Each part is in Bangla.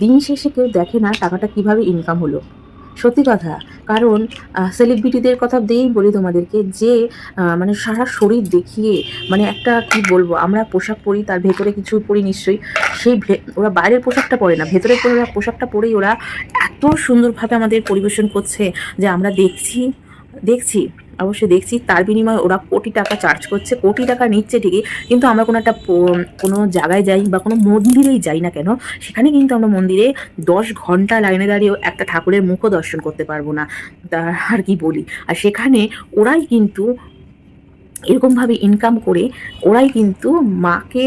দিন শেষে কেউ দেখে না টাকাটা কীভাবে ইনকাম হলো। সত্যি কথা, কারণ সেলিব্রিটিদের কথা দিয়েই বলি তোমাদেরকে যে মানে সারা শরীর দেখিয়ে মানে একটা কি বলব, আমরা পোশাক পরি, তার ভেতরে কিছু পরি নিশ্চয়ই, সেই ওরা বাইরের পোশাকটা পরে না, ভেতরের পরে ওরা পোশাকটা পরেই ওরা এত সুন্দরভাবে আমাদের পরিবেশন করছে যে আমরা দেখছি দেখছি অবশ্যই দেখছি। তার বিনিময়ে ওরা কোটি টাকা চার্জ করছে। কোটি টাকা নিচ্ছে ঠিকই, কিন্তু আমরা কোনো একটা কোনো জায়গায় যাই বা কোনো মন্দিরেই যাই না কেন, সেখানে কিন্তু আমরা মন্দিরে দশ ঘণ্টা লাইনে দাঁড়িয়েও একটা ঠাকুরের মুখও দর্শন করতে পারব না। তা আর কি বলি? আর সেখানে ওরাই কিন্তু এরকমভাবে ইনকাম করে, ওরাই কিন্তু মাকে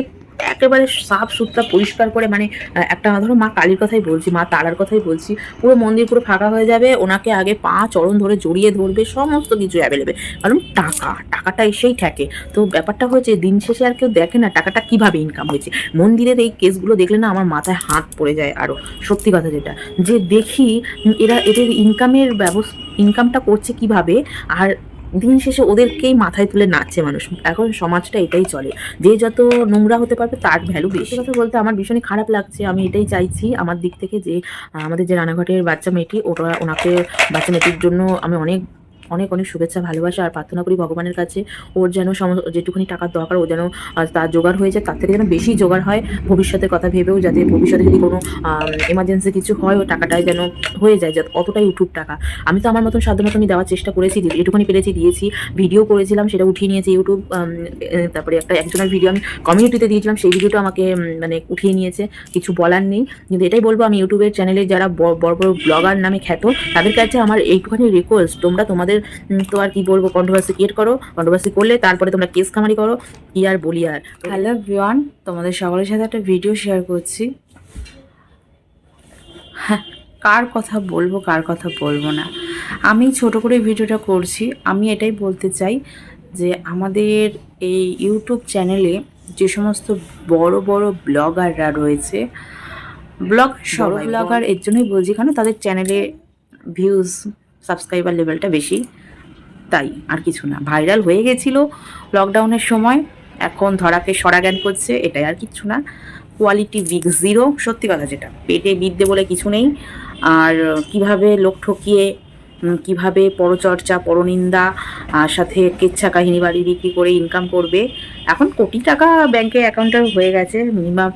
একেবারে সাফ সুতরা, পরিষ্কার করে মানে একটা, ধরো মা কালীর কথাই বলছি, মা তারার কথাই বলছি, পুরো মন্দির পুরো ফাঁকা হয়ে যাবে, ওনাকে আগে পা, চরণ ধরে জড়িয়ে ধরবে, সমস্ত কিছু অ্যাভেলেবেল কারণ টাকা, টাকাটা এসেই থাকে তো ব্যাপারটা হয়েছে, দিন শেষে আর কেউ দেখে না টাকাটা কীভাবে ইনকাম হয়েছে। মন্দিরের এই কেসগুলো দেখলে না আমার মাথায় হাত পড়ে যায় আরও সত্যি কথা যেটা। যে দেখি, এরা, এদের ইনকামের ব্যবস্থা ইনকামটা করছে কীভাবে, আর দিন শেষে ওদেরকেই মাথায় তুলে নাচছে মানুষ। এখন সমাজটা এটাই চলে। যে যত নোংরা হতে পারবে তার ভ্যালু বেশি। কথা বলতে আমার ভীষণই খারাপ লাগছে। আমি এটাই চাইছি আমার দিক থেকে যে, আমাদের যে রানাঘাটের বাচ্চা মেয়েটি ওটা ওনাকে বাচ্চা মেয়েটির জন্য আমি অনেক অনেক অনেক শুভেচ্ছা, ভালোবাসা আর প্রার্থনা করি ভগবানের কাছে। ওর যেন যেটুকুনি টাকার দরকার, ও যেন তার জোগাড় হয়ে যায়, তার থেকে যেন বেশি জোগাড় হয় ভবিষ্যতের কথা ভেবেও যাতে ভবিষ্যতে যদি কোনো এমার্জেন্সি কিছু হয়, ও টাকাটাই যেন হয়ে যায় যাতে অতটাই উঠুক টাকা। আমি তো আমার মতন সাধ্য মতো আমি দেওয়ার চেষ্টা করেছি, যে যেটুকুনি পেরেছি, দিয়েছি ভিডিও করেছিলাম, সেটা উঠিয়ে নিয়েছি ইউটিউব তারপরে একটা একজনের ভিডিও আমি কমিউনিটিতে দিয়েছিলাম, সেই ভিডিওটা আমাকে মানে উঠিয়ে নিয়েছে, কিছু বলার নেই। কিন্তু এটাই বলব, আমি ইউটিউবের চ্যানেলে যারা বড় বড় ব্লগার নামে খ্যাত, তাদের কাছে আমার এইটুখানি রিকোয়েস্ট তোমরা তোমাদের উম, তো আর কি বলব কন্ট্রোভার্সি ক্রিয়েট করো কন্ট্রোভার্সি করলে তারপরে তোমরা কেস কামারি করো কি আর বলি আর। হ্যালো ভিওয়ান তোমাদের সকলের সাথে একটা ভিডিও শেয়ার করছি। হ্যাঁ, কার কথা বলব কার কথা বলব না। আমি ছোট করে ভিডিওটা করছি। আমি এটাই বলতে চাই যে আমাদের এই ইউটিউব চ্যানেলে যে সমস্ত বড় বড় ব্লগাররা রয়েছে ব্লগ সব ব্লগার এর জন্যই বলছি কারণ তাদের চ্যানেলে ভিউজ সাবস্ক্রাইবার লেভেলটা বেশি। তাই আর কিছু না ভাইরাল হয়ে গেছিল লকডাউনের সময়। এখন ধরাকে সরা জ্ঞান করছে, এটাই আর কিছু না। কোয়ালিটি বিগ জিরো সত্যি কথা যেটা। পেটে বিদ্যে বলে কিছু নেই। আর কীভাবে লোক ঠকিয়ে কীভাবে পরচর্চা, পরনিন্দা সাথে কেচ্ছা কাহিনী বাড়ি বিক্রি করে ইনকাম করবে। এখন কোটি টাকা ব্যাংকে অ্যাকাউন্টে হয়ে গেছে। মিনিমাম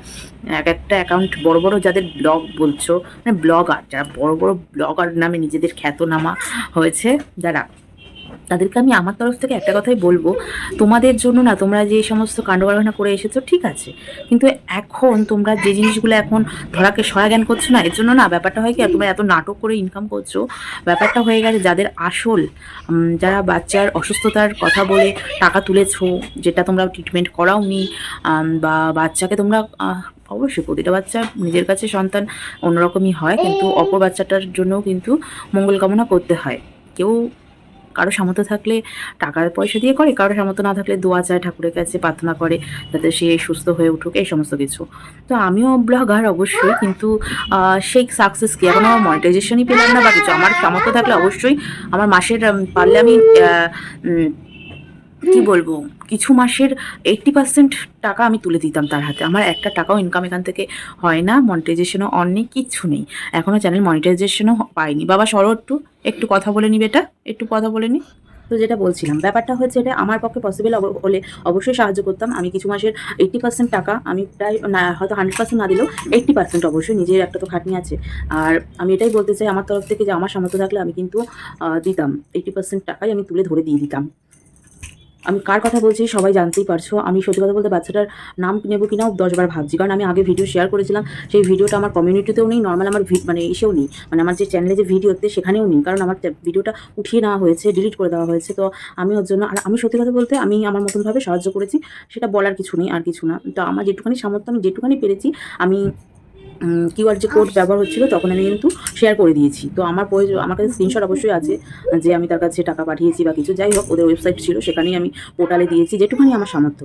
এক একটা অ্যাকাউন্ট বড় বড় যাদের ব্লগ বলছো মানে ব্লগার যারা বড় বড় ব্লগার নামে নিজেদের খ্যাতনামা হয়েছে, যারা তাদেরকে আমি আমার তরফ থেকে একটা কথাই বলব। তোমাদের জন্য না, তোমরা যে সমস্ত কাণ্ডকারখানা করে এসেছ, ঠিক আছে। কিন্তু এখন তোমরা যে জিনিসগুলো এখন ধরাকে সয়া জ্ঞান করছ না, এর জন্য না ব্যাপারটা হয় কি তোমরা এত নাটক করে ইনকাম করছ, ব্যাপারটা হয়ে গেছে যাদের আসল যারা বাচ্চার অসুস্থতার কথা বলে টাকা তুলেছো, যেটা তোমরা ট্রিটমেন্ট করাওনি বা বাচ্চাকে তোমরা অবশ্যই প্রতিটা বাচ্চা নিজের কাছে সন্তান অন্যরকমই হয়, কিন্তু অপর বাচ্চাটার জন্যও কিন্তু মঙ্গল কামনা করতে হয়। কেউ কারও সামর্থ্য থাকলে টাকার পয়সা দিয়ে করে, কারও সামর্থ্য না থাকলে দোয়া চায় ঠাকুরের কাছে, প্রার্থনা করে যাতে সে সুস্থ হয়ে উঠুক, এই সমস্ত কিছু। তো আমিও ব্লগার অবশ্যই, কিন্তু সেই সাকসেস কি? এখন আমার মনিটাইজেশনই পেলাম না, বা কিছু আমার সামর্থ্য থাকলে অবশ্যই আমার মাসের পারলে আমি কি বলব? কিছু মাসের এইট্টি পার্সেন্ট টাকা আমি তুলে দিতাম তার হাতে। আমার একটা টাকাও ইনকাম এখান থেকে হয় না মনিটাইজেশনও অন নেই কিচ্ছু নেই। এখনও চ্যানেল মনিটাইজেশনও পাইনি। বাবা, সরো একটু। একটু কথা বলে নি বেটা একটু কথা বলে নি? তো যেটা বলছিলাম, ব্যাপারটা হচ্ছে এটা আমার পক্ষে পসিবল হলে অবশ্যই সাহায্য করতাম। আমি কিছু মাসের এইট্টি পার্সেন্ট টাকা আমি প্রায় না, হয়তো হান্ড্রেড পার্সেন্ট না দিলেও এইট্টি পার্সেন্ট অবশ্যই নিজের একটা তো খাটনি আছে। আর আমি এটাই বলতে চাই আমার তরফ থেকে যে আমার সামর্থ্য থাকলে আমি কিন্তু দিতাম। এইট্টি পার্সেন্ট টাকাই আমি তুলে ধরে দিয়ে দিতাম। আমি কার কথা বলছি সবাই জানতেই পারছ। আমি সত্যি কথা বলতে বাচ্চাটার নাম নেব কিনাও দশবার ভাবছি। কারণ আমি আগে ভিডিও শেয়ার করেছিলাম, সেই ভিডিওটা আমার কমিউনিটিতেও নেই নর্মাল আমার মানে এসেও নেই। মানে আমার যে চ্যানেলে যে ভিডিও ভিডিওতে সেখানেও নেই। কারণ আমার ভিডিওটা উঠিয়ে নেওয়া হয়েছে ডিলিট করে দেওয়া হয়েছে। তো আমি ওর জন্য আর আমি সত্যি কথা বলতে, আমি আমার মতনভাবে সাহায্য করেছি। সেটা বলার কিছু নেই, আর কিছু না। তো আমার যেটুখানি সামর্থ্য, আমি যেটুখানি পেরেছি, আমি কিউআর যে কোড ব্যবহার হচ্ছিল, তখন আমি কিন্তু শেয়ার করে দিয়েছি। তো আমার প্রয়োজন আমার কাছে স্ক্রিনশট অবশ্যই আছে যে আমি তার কাছে টাকা পাঠিয়েছি বা কিছু, যাই হোক, ওদের ওয়েবসাইট ছিল, সেখানেই আমি পোর্টালে দিয়েছি, যেটুখানি আমার সামর্থ্য।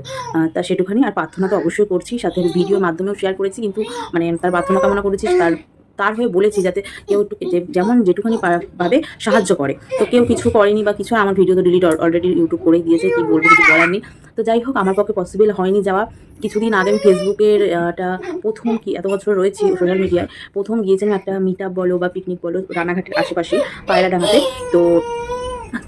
তা সেটুখানি আর প্রার্থনা তো অবশ্যই করছি, সাথে ভিডিও মাধ্যমেও শেয়ার করেছি, কিন্তু মানে তার প্রার্থনা কামনা করেছি, তার তার হয়ে বলেছি যাতে কেউ একটু যেমন যেটুখানি ভাবে সাহায্য করে। তো কেউ কিছু করেনি বা কিছু, আমার ভিডিও তো ডিলিট অলরেডি ইউটিউব করে দিয়েছে, কি বলব কিছু বলার নেই। তো যাই হোক, আমার পক্ষে পসিবল হয়নি যাওয়া। কিছুদিন আগে আমি ফেসবুকের একটা প্রথম কি, এত বছর রয়েছি সোশ্যাল মিডিয়ায় প্রথম গিয়েছিলাম একটা মিট আপ বলো বা পিকনিক বলো রানাঘাটের আশেপাশে, পায়রাডাঙ্গাতে। তো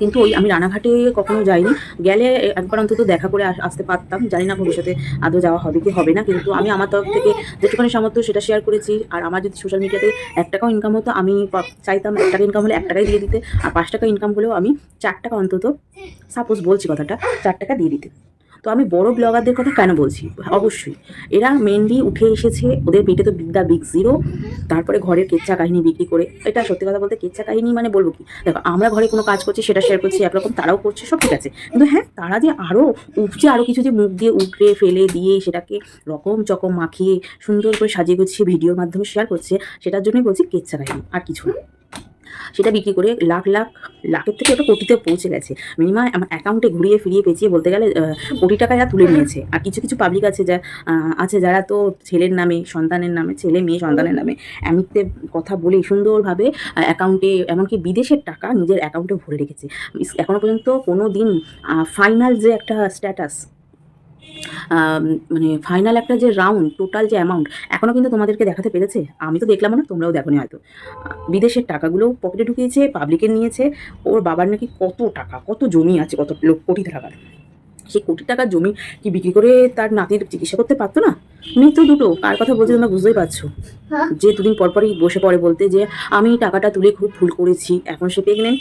কিন্তু ওই আমি রানাঘাটে কখনো যাইনি। গেলে একবার অন্তত দেখা করে আসতে পারতাম। জানি না ভবিষ্যতে আদৌ যাওয়া হবে কি হবে না, কিন্তু আমি আমার তরফ থেকে যেটুকুনি সামর্থ্য সেটা শেয়ার করেছি। আর আমার যদি সোশ্যাল মিডিয়াতে এক টাকাও ইনকাম হতো, আমি চাইতাম এক টাকা ইনকাম হলে এক টাকাই দিয়ে দিতে। আর পাঁচ টাকা ইনকাম হলেও আমি চার টাকা অন্তত সাপোজ বলছি কথাটা, চার টাকা দিয়ে দিতে। তো আমি বড় ব্লগারদের কথা কেন বলছি? অবশ্যই। এরা মেনলি উঠে এসেছে, ওদের পেটে তো বিদ্যা বিগ জিরো তারপরে ঘরের কেচ্চা কাহিনী বিক্রি করে। এটা সত্যি কথা বলতে কেচ্চা কাহিনী মানে বলব কি? দেখো, আমরা ঘরে কোনো কাজ করছি, সেটা শেয়ার করছি, একরকম তারাও করছে, সব ঠিক আছে। কিন্তু হ্যাঁ তারা যে আরও উপচে আরও কিছু যে মুখ দিয়ে উকড়ে ফেলে দিয়ে সেটাকে রকম চকম মাখিয়ে সুন্দর করে সাজিয়ে গুছিয়ে ভিডিওর মাধ্যমে শেয়ার করছে, সেটার জন্যই বলছি কেচ্চা কাহিনী, আর কিছু না। সেটা বিক্রি করে লাখ লাখ লাখের থেকে ওটা কোটিতে পৌঁছে গেছে। মিনিমাম আমার অ্যাকাউন্টে ঘুরিয়ে ফিরিয়ে পেঁচিয়ে বলতে গেলে কোটি টাকা এরা তুলে নিয়েছে। আর কিছু কিছু পাবলিক আছে যা আছে যারা তো ছেলের নামে সন্তানের নামে ছেলে মেয়ে সন্তানের নামে এমনিতে কথা বলে সুন্দরভাবে অ্যাকাউন্টে এমনকি বিদেশের টাকা নিজের অ্যাকাউন্টে ভরে রেখেছে। ইস- এখনও পর্যন্ত কোনো দিন ফাইনাল যে একটা স্ট্যাটাস মানে ফাইনাল একটা যে রাউন্ড টোটাল যে অ্যামাউন্ট এখনও কিন্তু তোমাদেরকে দেখাতে পেরেছে? আমি তো দেখলাম না তোমরাও দেখোনি হয়তো। বিদেশের টাকাগুলো পকেটে ঢুকিয়েছে পাবলিকের নিয়েছে ওর বাবার নাকি কত টাকা কত জমি আছে কত লোক কোটি টাকার। সেই কোটি টাকার জমি কি বিক্রি করে তার নাতির চিকিৎসা করতে পারতো না? তো দুটো কার কথা বলছে তোমরা বুঝতেই পারছ। যে দুদিন পর পরই বসে পড়ে বলতে যে আমি টাকাটা তুলে খুব ভুল করেছি এখন সে প্রেগনেন্ট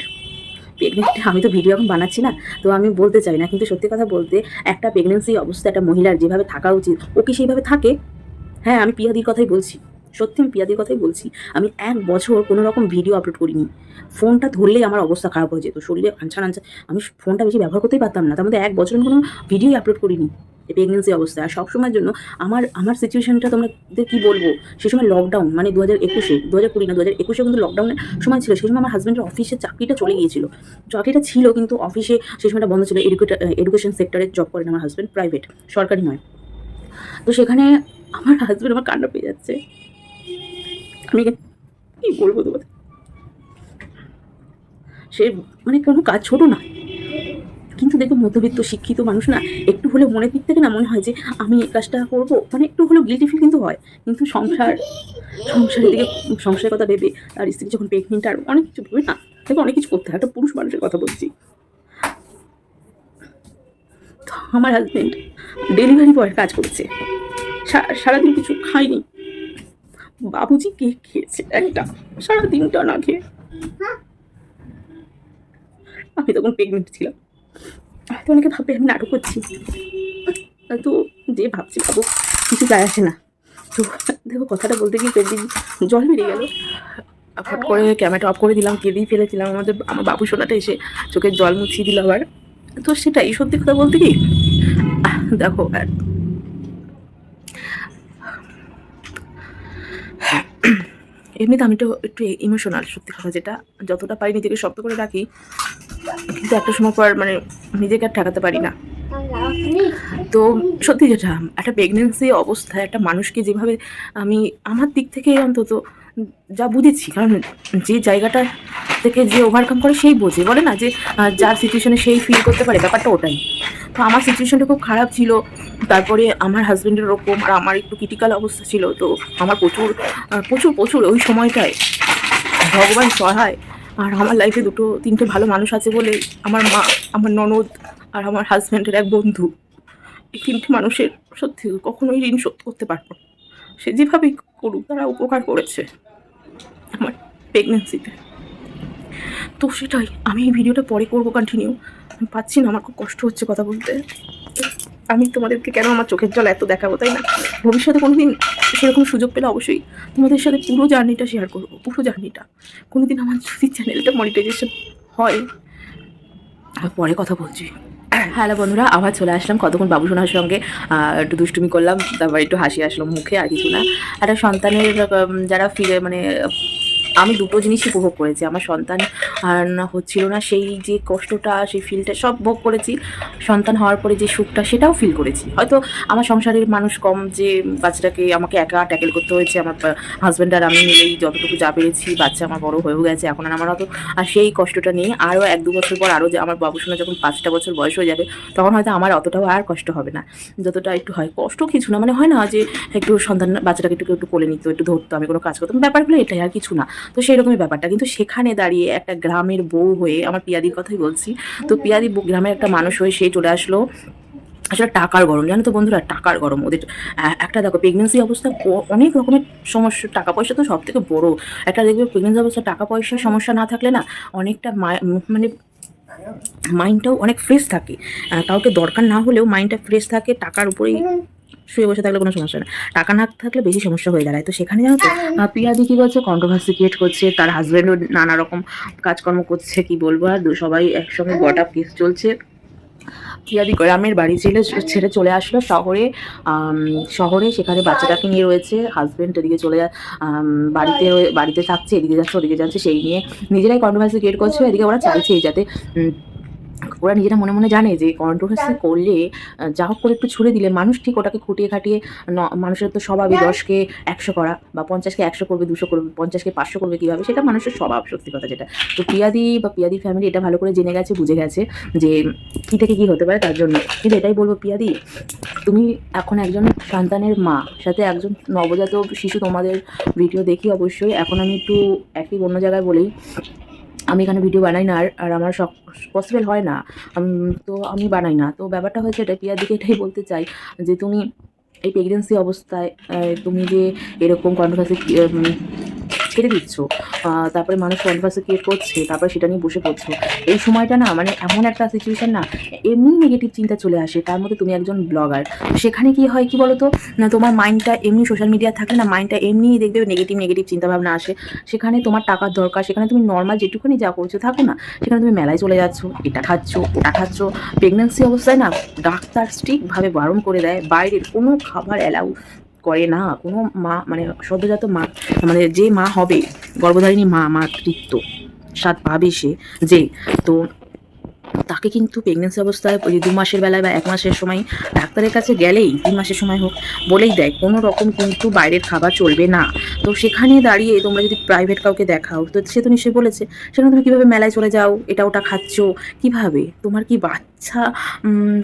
প্রেগনেন্ট আমি তো ভিডিও এখন বানাচ্ছি না, তো আমি বলতে চাই না, কিন্তু সত্যি কথা বলতে একটা প্রেগনেন্সি অবস্থা একটা মহিলার যেভাবে থাকা উচিত, ও কি সেইভাবে থাকে? হ্যাঁ আমি পিয়াদির কথাই বলছি, সত্যি আমি পিয়াদির কথাই বলছি, আমি এক বছর কোনো রকম ভিডিও আপলোড করিনি, ফোনটা ধরলেই আমার অবস্থা খারাপ হয়ে যেত, শরীরে আনছান আনছা আমি ফোনটা বেশি ব্যবহার করতেই পারতাম না, তার মধ্যে এক বছর কোনো ভিডিওই আপলোড করিনি। প্রেগনেন্সি অবস্থা। আর সবসময়ের জন্য আমার আমার সিচুয়েশনটা তোমাদের কী বলব? সে সময় লকডাউন মানে দু হাজার একুশে দু হাজার কুড়ি না দু হাজার একুশে কিন্তু লকডাউনের সময় ছিল। সেই সময় আমার হাজব্যান্ডের অফিসে চাকরিটা চলে গিয়েছিল। চাকরিটা ছিল কিন্তু অফিসে সেই সময়টা বন্ধ ছিল। এডুকেশন সেক্টরে জব করেন আমার হাজব্যান্ড প্রাইভেট সরকারি নয়। তো সেখানে আমার হাজব্যান্ড আমার কান্না পেয়ে যাচ্ছে। আমি কী বলব তোমাদের? সে মানে কোনো কাজ ছোটো না। কিন্তু দেখো মধ্যবিত্ত শিক্ষিত মানুষ না, একটু হলে মনের দিক থেকে না মনে হয় যে আমি এই কাজটা করব। মানে একটু হলেও গিলটি ফিল কিন্তু হয়। কিন্তু সংসার, সংসারের দিকে, সংসারের কথা ভেবে তার স্ত্রী যখন প্রেগনেন্ট আর অনেক কিছু ভেবে না, দেখো অনেক কিছু করতে হয়। একটা পুরুষ মানুষের কথা বলছি। আমার হাজব্যান্ড ডেলিভারি বয়ের কাজ করছে। সারাদিন কিছু খাইনি বাবুজি কেক খেয়েছে একটা। সারাদিনটা না খেয়ে। আমি তখন প্রেগনেন্ট ছিলাম। হয়তো অনেকে ভাববে আমি নাটক করছি। তো যে ভাবছি ভাবো, কিছু যায় আসে না। তো দেখো কথাটা বলতে গিয়ে পেন্ডিং জল মেরে গেল। ফট করে ক্যামেরাটা অফ করে দিলাম, কেঁদেই ফেলেছিলাম। আমাদের, আমার বাবু সোনাটা এসে চোখের জল মুছিয়ে দিল আবার। তো সেটাই, সত্যি কথা বলতে কি? দেখো আর এমনিতে আমি তো একটু ইমোশনাল সত্যি কথা যেটা। যতটা পারি নিজেকে শক্ত করে রাখি, কিন্তু একটা সময় পর মানে নিজেকে আর ঠেকাতে পারি না। তো সত্যি যেটা, একটা প্রেগনেন্সি অবস্থায় একটা মানুষকে যেভাবে আমি, আমার দিক থেকে অন্তত যা বুঝেছি, কারণ যে জায়গাটা থেকে যে ওভারকাম করে সেই বোঝে। বলে না যে যার সিচুয়েশনে সেই ফিল করতে পারে, ব্যাপারটা ওটাই। তো আমার সিচুয়েশনটা খুব খারাপ ছিল। তারপরে আমার হাজব্যান্ডের ওরকম আর আমার একটু ক্রিটিক্যাল অবস্থা ছিল। তো আমার প্রচুর প্রচুর প্রচুর ওই সময়টায় ভগবান সহায়। আর আমার লাইফে দুটো, তিনটে ভালো মানুষ আছে বলে আমার মা, আমার ননদ আর আমার হাজব্যান্ডের এক বন্ধু। এই তিনটে মানুষের সত্যি কখনোই ঋণ শোধ করতে পারব না। সে যেভাবেই করুক, তারা উপকার করেছে আমার প্রেগনেন্সিতে তো। সেটাই, আমি এই ভিডিওটা পরে করব কন্টিনিউ আমি পাচ্ছি না, আমার খুব কষ্ট হচ্ছে কথা বলতে। আমি তোমাদেরকে কেন আমার চোখের জল এত দেখাবো, তাই না? ভবিষ্যতে কোনো দিন সেরকম সুযোগ পেলে অবশ্যই তোমাদের সাথে পুরো জার্নিটা শেয়ার করব, পুরো জার্নিটা। কোনো দিন আমার যদি চ্যানেলটা মনিটাইজেশন হয়, আমি পরে কথা বলছি। হ্যালো বন্ধুরা, আবার চলে আসলাম। কতক্ষণ বাবু সোনার সঙ্গে একটু দুষ্টুমি করলাম, তারপর একটু হাসি আসলো মুখে, আর কিছু না। একটা সন্তানের যারা ফিরে মানে আমি দুটো জিনিসই উপভোগ করেছি। আমার সন্তান হচ্ছিল না, সেই যে কষ্টটা, সেই ফিলটা সব ভোগ করেছি। সন্তান হওয়ার পরে যে সুখটা, সেটাও ফিল করেছি। হয়তো আমার সংসারের মানুষ কম যে বাচ্চাটাকে আমাকে একা ট্যাকেল করতে হয়েছে, আমার হাজব্যান্ড আর আমি মিলেই যতটুকু যা পেরেছি, বাচ্চা আমার বড় হয়েও গেছে, এখন আর আমার অত, আর সেই কষ্টটা নিয়ে আরও এক দু বছর পর আরও যে আমার বাবু শোনা যখন পাঁচটা বছর বয়স হয়ে যাবে, তখন হয়তো আমার অতটাও আর কষ্ট হবে না। যতটা একটু হয়, কষ্ট কিছু না। মানে হয় না যে একটু সন্তান বাচ্চাটাকে একটু একটু কোলে নিত, একটু ধরতো, আমি কোনো কাজ করতাম। ব্যাপারগুলো এটাই, আর কিছু না। তো সেরকমই ব্যাপারটা। কিন্তু সেখানে দাঁড়িয়ে একটা গ্রামের বউ হয়ে, আমার পিয়াদির কথাই বলছি, তো পিয়াদি গ্রামের একটা মানুষ হয়ে সে চলে আসলো। আসলে টাকার গরম, জানো তো বন্ধুরা, টাকার গরম। ওদের একটা দেখো প্রেগনেন্সি অবস্থা অনেক রকমের সমস্যা টাকা পয়সা তো সব থেকে বড়ো। একটা দেখবে প্রেগনেন্সি অবস্থা টাকা পয়সার সমস্যা না থাকলে না, অনেকটা মানে মাইন্ডটাও অনেক ফ্রেশ থাকে। কাউকে দরকার না হলেও মাইন্ডটা ফ্রেশ থাকে, টাকার উপরেই শুয়ে বসে থাকলে কোনো সমস্যা না। টাকা না থাকলে বেশি সমস্যা হয়ে দাঁড়ায়। তো সেখানে জানো তো পিয়াদি কি করছে কন্ট্রোভার্সি ক্রিয়েট করছে তার হাজব্যান্ডও নানা রকম কাজকর্ম করছে কি বলব আর সবাই একসঙ্গে গট আপ কেস চলছে পিয়াদি গ্রামের বাড়ি ছেলে ছেড়ে চলে আসলো শহরে শহরে সেখানে বাচ্চাটাকে নিয়ে রয়েছে হাজব্যান্ড এদিকে চলে যা- বাড়িতে বাড়িতে থাকছে এদিকে যাচ্ছে ওদিকে যাচ্ছে সেই নিয়ে নিজেরাই কন্ট্রোভার্সি ক্রিয়েট করছে এদিকে ওরা চাইছে যাতে ওরা নিজেরা মনে মনে জানে যে কন্ট্রোভার্সি করলে যা হোক করে একটু ছুড়ে দিলে মানুষ ঠিক ওটাকে খুঁটিয়ে খাটিয়ে ন- মানুষের তো স্বভাবই দশকে একশো করা বা পঞ্চাশকে একশো করবে দুশো করবে পঞ্চাশকে পাঁচশো করবে কীভাবে সেটা মানুষের স্বভাব সত্যি কথা যেটা। তো পিয়াদি বা পিয়াদি ফ্যামিলি এটা ভালো করে জেনে গেছে বুঝে গেছে যে কী থেকে কী হতে পারে তার জন্য। কিন্তু এটাই বলব পিয়াদি তুমি এখন একজন সন্তানের মা সাথে একজন নবজাত শিশু তোমাদের ভিডিও দেখি অবশ্যই। এখন আমি একটু একই অন্য জায়গায় বলেই আমি এখানে ভিডিও বানাই না, আর আর আমার সব পসিবল হয় না। তো আমি বানাই না। তো ব্যাপারটা হয়েছে এটা পিয়ার দিকে এটাই বলতে চাই যে তুমি এই প্রেগনেন্সি অবস্থায় তুমি যে এরকম কন্ট্রোভার্সি ছেড়ে দিচ্ছ তারপরে মানুষ কন্ট্রোভার্সি ক্রিয়েট করছে, তারপরে সেটা নিয়ে বসে পড়ছো। এই সময়টা না মানে এমন একটা সিচুয়েশান না, এমনি নেগেটিভ চিন্তা চলে আসে। তার মধ্যে তুমি একজন ব্লগার সেখানে কি হয় কি বলো তো না, তোমার মাইন্ডটা এমনি সোশ্যাল মিডিয়া থাকে না মাইন্ডটা এমনি দেখবে নেগেটিভ নেগেটিভ চিন্তাভাবনা আসে। সেখানে তোমার টাকার দরকার, সেখানে তুমি নর্মাল যেটুকুনি যা করছ থাকো না, সেখানে তুমি মেলায় চলে যাচ্ছ, এটা খাচ্ছ, ওটা খাচ্ছ। প্রেগনেন্সি অবস্থায় না, ডাক্তার স্ট্রিক্টভাবে বারণ করে দেয়, বাইরের কোনো খাবার অ্যালাউ করে না, কোনো মা মানে সদ্যজাত মা মানে যে মা হবে, গর্ভধারিণী মা, মাতৃত্ব, সাত পাবে সে, যে, তো তাকে কিন্তু প্রেগনেন্সি অবস্থায় ওই দু মাসের বেলায় বা এক মাসের সময় ডাক্তারের কাছে গেলেই, তিন মাসের সময় হোক, বলেই দেয়, কোনো রকম কিন্তু বাইরের খাবার চলবে না। তো সেখানে দাঁড়িয়ে তোমরা যদি প্রাইভেট কাউকে দেখাও, তো সে তো নিশ্চয়ই বলেছে, সেখানে তুমি কীভাবে মেলায় চলে যাও? এটা ওটা খাচ্ছ? কীভাবে? তোমার কি বাচ্চা?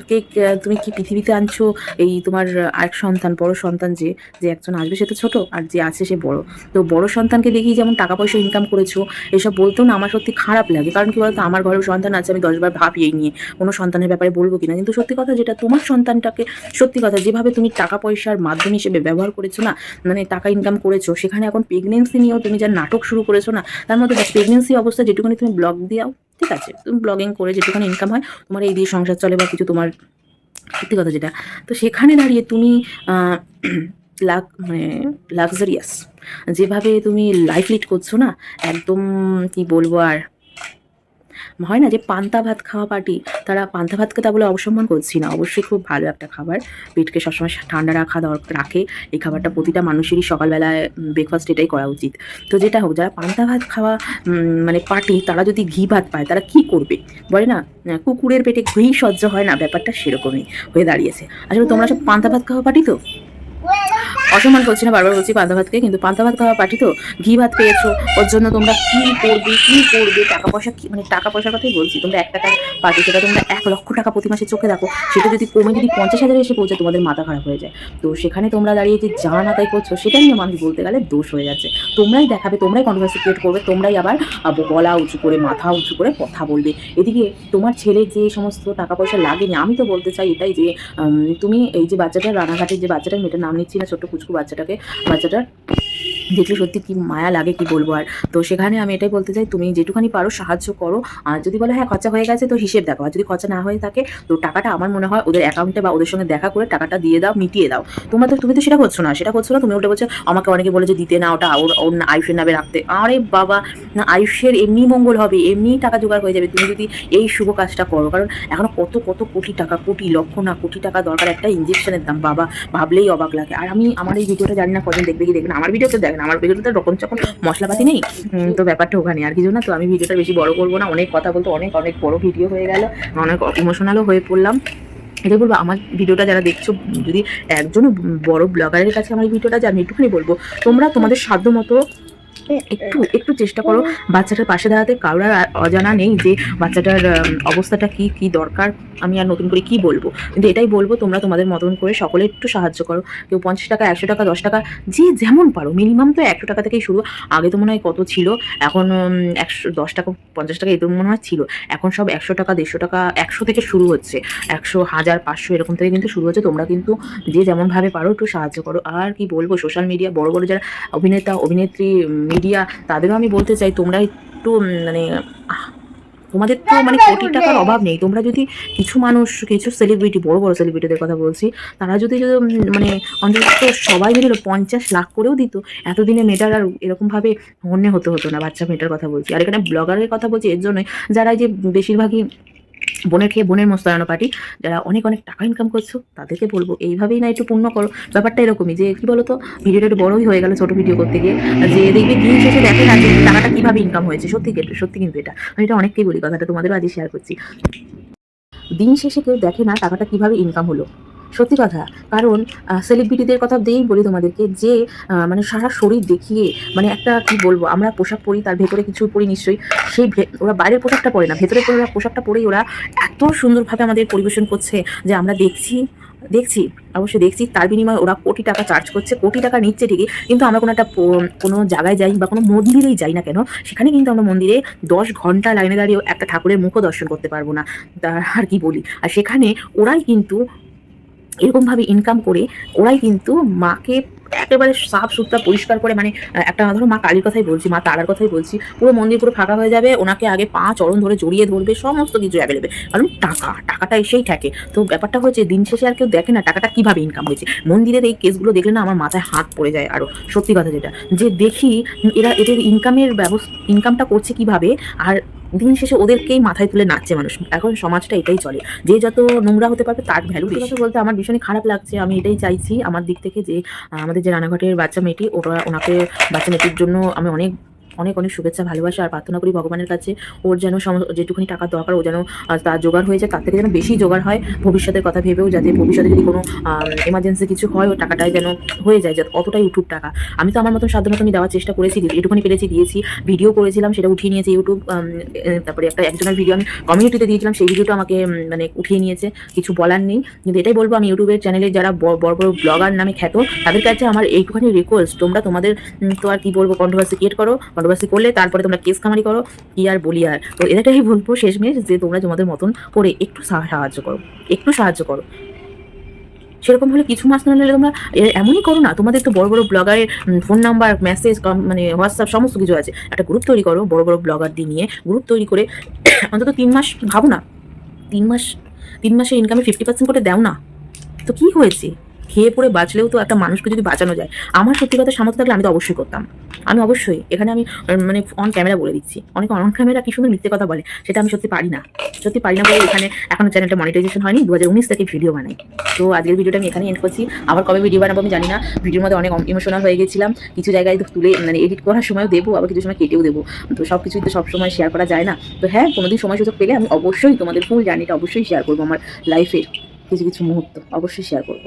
কে তুমি কি পৃথিবীতে আনছো? এই তোমার আরেক সন্তান, বড় সন্তান যে যে একজন আসবে সে তো ছোটো আর যে আছে সে বড়। তো বড় সন্তানকে দেখি যেমন টাকা পয়সা ইনকাম করেছ, এসব বলতেও না আমার সত্যি খারাপ লাগে। কারণ কি বলতো? আমার ঘরেও সন্তান আছে, আমি দশবার ভাবি এই নিয়ে, কোনো সন্তানের ব্যাপারে বলব কিনা। কিন্তু সত্যি কথা যেটা, তোমার সন্তানটাকে সত্যি কথা যেভাবে তুমি টাকা পয়সার মাধ্যম হিসেবে ব্যবহার করেছ না মানে টাকা ইনকাম করেছ, সেখানে এখন প্রেগনেন্সি নিয়েও তুমি যা নাটক শুরু করেছ না, তার মধ্যে প্রেগনেন্সি অবস্থা যেটুকুনি তুমি ব্লগ দিয়াও, ঠিক আছে, তুমি ব্লগিং করে যেটুকুনি ইনকাম হয়, তোমার এই দিয়ে সংসার চলে বা কিছু তোমার, সত্যি কথা যেটা। তো সেখানে দাঁড়িয়ে তুমি লাক মানে লাক্সারিয়াস যেভাবে তুমি লাইফ লিড করছ না, একদম কি বলব আর হয় না যে পান্তা ভাত খাওয়া পার্টি, তারা পান্তা ভাতকে তা বলে অবসম্মান করছি না। অবশ্যই খুব ভালো একটা খাবার। পেটকে সবসময় ঠান্ডা রাখা দরকার রাখে। এই খাবারটা প্রতিটা মানুষেরই সকালবেলায় ব্রেকফাস্ট এটাই করা উচিত। তো যেটা হোক, যারা পান্তা ভাত খাওয়া মানে পার্টি, তারা যদি ঘি ভাত পায়, তারা কি করবে? বলে না, কুকুরের পেটে ঘি সহ্য হয় না, ব্যাপারটা সেরকমই হয়ে দাঁড়িয়েছে। আসলে তোমরা সব পান্তা ভাত খাওয়া পার্টি তো? অসম্মান করছি না, বারবার বলছি পান্তা ভাতকে, কিন্তু পান্তা ভাত খাওয়া পার্টি তো, ঘি ভাত পেয়েছ, ওর জন্য তোমরা কি করবে কি করবে, টাকা পয়সা কি মানে টাকা পয়সার কথাই বলছি, তোমরা এক টাকা পার্টি সেটা তোমরা এক লক্ষ টাকা প্রতি মাসে চোখে দেখো, সেটা যদি কমে যদি পঞ্চাশ হাজারে এসে পৌঁছে তোমাদের মাথা খারাপ হয়ে যায়। তো সেখানে তোমরা দাঁড়িয়ে যে যা না তাই করছ, সেটা নিয়ে মানুষ বলতে গেলে দোষ হয়ে যাচ্ছে। তোমরাই দেখাবে, তোমরাই কন্ট্রোভার্সি ক্রিয়েট করবে, তোমরাই আবার গলা উঁচু করে, মাথা উঁচু করে কথা বলবে। এদিকে তোমার ছেলে যে সমস্ত টাকা পয়সা লাগেনি, আমি তো বলতে চাই এটাই যে তুমি এই যে বাচ্চাটা, রানাঘাটের যে বাচ্চাটার মেয়েটার নাম নিচ্ছি না, ছোট্ট বাচ্চাটাকে বাচ্চাটার দেখলে সত্যি কি মায়া লাগে, কি বলব আর। তো সেখানে আমি এটাই বলতে চাই, তুমি যেটুখানি পারো সাহায্য করো। আর যদি বলো হ্যাঁ খরচা হয়ে গেছে, তো হিসেব দেখো। আর যদি খরচা না হয়ে থাকে, তো টাকাটা আমার মনে হয় ওদের অ্যাকাউন্টে বা ওদের সঙ্গে দেখা করে টাকাটা দিয়ে দাও, মিটিয়ে দাও। তোমরা তো, তুমি তো সেটা করছ না। সেটা করছ না, তুমি ওটা বলছো, আমাকে অনেকে বলে যে দিতে না, ওটা ওর ওর আয়ুষের নামে রাখতে। আরে বাবা, না, আয়ুষের এমনি মঙ্গল হবে এমনিই টাকা জোগাড় হয়ে যাবে। তুমি যদি এই শুভ কাজটা করো, কারণ এখনও কত কত কোটি টাকা, কোটি লক্ষ না, কোটি টাকা দরকার একটা ইঞ্জেকশনের দাম। বাবা, ভাবলেই অবাক লাগে। আর আমি, আমার এই ভিডিওটা জানি না কজন দেখবে কি দেখবে না। আমার ভিডিও তো দেখ দেখেন আমার ভিডিওতে রকম যখন মশলাপাতি নেই তো ব্যাপারটা ওখানে। আর কিছু না তো আমি ভিডিওটা বেশি বড় করব না? অনেক কথা বলতে, অনেক অনেক বড় ভিডিও হয়ে গেল, অনেক ইমোশনালও হয়ে পড়লাম। এটা বলব, আমার ভিডিওটা যারা দেখছ, যদি একজন বড় ব্লগারের কাছে আমার ভিডিওটা যে আমি একটুখানি বলব, তোমরা তোমাদের সাধ্য মতো একটু একটু চেষ্টা করো। বাচ্চাটার পাশে দাঁড়াতে কারোর অজানা নেই যে বাচ্চাটার অবস্থাটা কি কি দরকার, আমি আর নতুন করে কি বলব? কিন্তু এটাই বলব, তোমরা তোমাদের মতন করে সকলে একটু সাহায্য করো। কেউ পঞ্চাশ টাকা, একশো টাকা, দশ টাকা, যে যেমন পারো, মিনিমাম তো একশো টাকা থেকেই শুরু। আগে তো মনে হয় কত ছিল, এখন একশো, দশ টাকা, পঞ্চাশ টাকা, এরকম মনে হয় ছিল। এখন সব একশো টাকা, দেড়শো টাকা, একশো থেকে শুরু হচ্ছে। একশো, হাজার, পাঁচশো, এরকম থেকে কিন্তু শুরু হচ্ছে। তোমরা কিন্তু যে যেমনভাবে পারো একটু সাহায্য করো। আর কি বলব, সোশ্যাল মিডিয়া, বড় বড় যারা অভিনেতা, অভিনেত্রী মিডিয়া তাদেরও আমি বলতে চাই তোমরা একটু মানে তোমাদের তো মানে কোটি টাকার অভাব নেই। তোমরা যদি কিছু মানুষ কিছু সেলিব্রিটি বড় বড় সেলিব্রিটিদের কথা বলছি তারা যদি যদি, মানে অন্তত সবাই মিলে পঞ্চাশ লাখ করেও দিত এতদিনে মেয়েটার আর এরকমভাবে অন্য হতে হতো না বাচ্চা মেয়েটার কথা বলছি। আর এখানে ব্লগারের কথা বলছি এর জন্যই যারা যে বেশিরভাগই বোনের খেয়ে বোনের মোস্তারানো পার্টি যারা অনেক অনেক টাকা ইনকাম করছ, তাদেরকে বলব এইভাবেই না একটু পূর্ণ করো। ব্যাপারটা এরকমই যে কি বলতো, ভিডিওটা একটু বড়ই হয়ে গেল ছোটো ভিডিও করতে গিয়ে। যে দেখবে দিন শেষে দেখে না যে টাকাটা কীভাবে ইনকাম হয়েছে, সত্যি সত্যি কিন্তু এটা। আমি এটা অনেককেই বলি, কথাটা তোমাদেরও আজই শেয়ার করছি। দিন শেষে কেউ দেখে না টাকাটা কীভাবে ইনকাম হলো। সত্যি কথা, কারণ সেলিব্রিটিদের কথা দিয়েই বলি তোমাদেরকে যে মানে সারা শরীর দেখিয়ে মানে একটা কি বলব, আমরা পোশাক পরি, তার ভেতরে কিছু পরি নিশ্চয়ই, সেই ওরা বাইরের পোশাকটা পরে না ভেতরে পরে ওরা পোশাকটা পরেই ওরা এত সুন্দরভাবে আমাদের পরিবেশন করছে যে আমরা দেখছি দেখছি, অবশ্যই দেখছি, তার বিনিময়ে ওরা কোটি টাকা চার্জ করছে, কোটি টাকা নিচ্ছে ঠিকই, কিন্তু আমরা কোনো একটা কোনো জায়গায় যাই বা কোনো মন্দিরেই যাই না কেন, সেখানে কিন্তু আমরা মন্দিরে দশ ঘণ্টা লাইনে দাঁড়িয়ে একটা ঠাকুরের মুখও দর্শন করতে পারব না আর কি বলি, আর সেখানে ওরাই কিন্তু এরকমভাবে ইনকাম করে ওরাই কিন্তু মাকে একেবারে সাফ সুতরা পরিষ্কার করে মানে একটা ধরো মা কালীর কথাই বলছি, মা তারার কথাই বলছি, পুরো মন্দির পুরো ফাঁকা হয়ে যাবে, ওনাকে আগে পা চরণ ধরে জড়িয়ে ধরবে, সমস্ত কিছু অ্যাভেলেবেল কারণ টাকা, টাকাটা এসেই থাকে তো ব্যাপারটা হচ্ছে দিন শেষে আর কেউ দেখে না টাকাটা কীভাবে ইনকাম হয়েছে। মন্দিরের এই কেসগুলো দেখলে না আমার মাথায় হাত পড়ে যায় আরও সত্যি কথা যেটা। যে দেখি, এরা এদের ইনকামের ব্যবস্থা ইনকামটা করছে কীভাবে, আর দিন শেষে ওদেরকেই মাথায় তুলে নাচছে মানুষ। এখন সমাজটা এটাই চলে। যে যত নোংরা হতে পারবে তার ভ্যালু কথা বলতে আমার ভীষণই খারাপ লাগছে। আমি এটাই চাইছি আমার দিক থেকে যে, আমাদের যে রানাঘাটের বাচ্চা মেয়েটি, ওরা ওনাকে বাচ্চা মেয়েটির জন্য আমি অনেক অনেক অনেক শুভেচ্ছা, ভালোবাসা আর প্রার্থনা করি ভগবানের কাছে। ওর যেন যেটুকুনি টাকা দরকার, ও যেন তার জোগাড় হয়ে যায়, তার থেকে যেন বেশি জোগাড় হয় ভবিষ্যতের কথা ভেবেও যাতে ভবিষ্যতে যদি কোনো এমার্জেন্সি কিছু হয়, ও টাকাটাই যেন হয়ে যায়, যাতে অতটাই উঠুক টাকা। আমি তো আমার মতন সাধ্য মতো আমি দেওয়ার চেষ্টা করেছি যেটুকুনি পেরেছি দিয়েছি ভিডিও করেছিলাম, সেটা উঠিয়ে নিয়েছে ইউটিউব তারপরে একটা একজনের ভিডিও আমি কমিউনিটিতে দিয়েছিলাম, সেই ভিডিওটা আমাকে মানে উঠিয়ে নিয়েছে, কিছু বলার নেই। কিন্তু এটাই বলব, আমি ইউটিউবের চ্যানেলে যারা বড় বড় ব্লগার নামে খ্যাত, তাদের কাছে আমার এইটুখানি রিকোয়েস্ট তোমরা তোমাদের তো আর কি বলব কন্ট্রোভার্সি ক্রিয়েট করো কন্ট্রোভার্সি করলে তারপরে তোমরা কেস কামারি করো, কি আর বলি আর। তো এটাই বলব শেষমেশ যে তোমরা তোমাদের মতন করে একটু সাহায্য করো, একটু সাহায্য করো। সেরকম হলে কিছু মাস না নিলে তোমরা এমনই করো না, তোমাদের তো বড় বড় ব্লগারের ফোন নাম্বার মেসেজ মানে হোয়াটসঅ্যাপ সমস্ত কিছু আছে। একটা গ্রুপ তৈরি করো, বড় বড় ব্লগার দিয়ে নিয়ে গ্রুপ তৈরি করে অন্তত তিন মাস ভাবো না, তিন মাস, তিন মাসে ইনকামে ফিফটি পার্সেন্ট করে দাও না। তো কি হয়েছে? খেয়ে পড়ে বাঁচলেও তো একটা মানুষকে যদি বাঁচানো যায়, আমার সত্যি কথা সামর্থ্য থাকলে আমি তো অবশ্যই করতাম। আমি অবশ্যই, এখানে আমি মানে অন ক্যামেরা বলে দিচ্ছি। অনেক অন ক্যামেরা কি সুন্দর মিথ্যে কথা বলে, সেটা আমি সত্যি পারি না। সত্যি পারি না বলে এখানে এখনও চ্যানেলটা মনিটাইজেশন হয়নি দু হাজার উনিশ থেকে ভিডিও বানাই। তো আজকের ভিডিওটা আমি এখানে এন্ড করছি। আবার কবে ভিডিও বানাবো আমি জানি না। ভিডিওর মধ্যে অনেক ইমোশনাল হয়ে গেছিলাম। কিছু জায়গায় তুলে মানে এডিট করার সময়ও দেবো, আবার কিছু সময় কেটেও দেবো। তো সব কিছুই তো সবসময় শেয়ার করা যায় না। তো হ্যাঁ কোনোদিন সময় সুযোগ পেলে আমি অবশ্যই তোমাদের ফুল জার্নিটা অবশ্যই শেয়ার করব আমার লাইফের কিছু কিছু মুহূর্ত, অবশ্যই শেয়ার করব।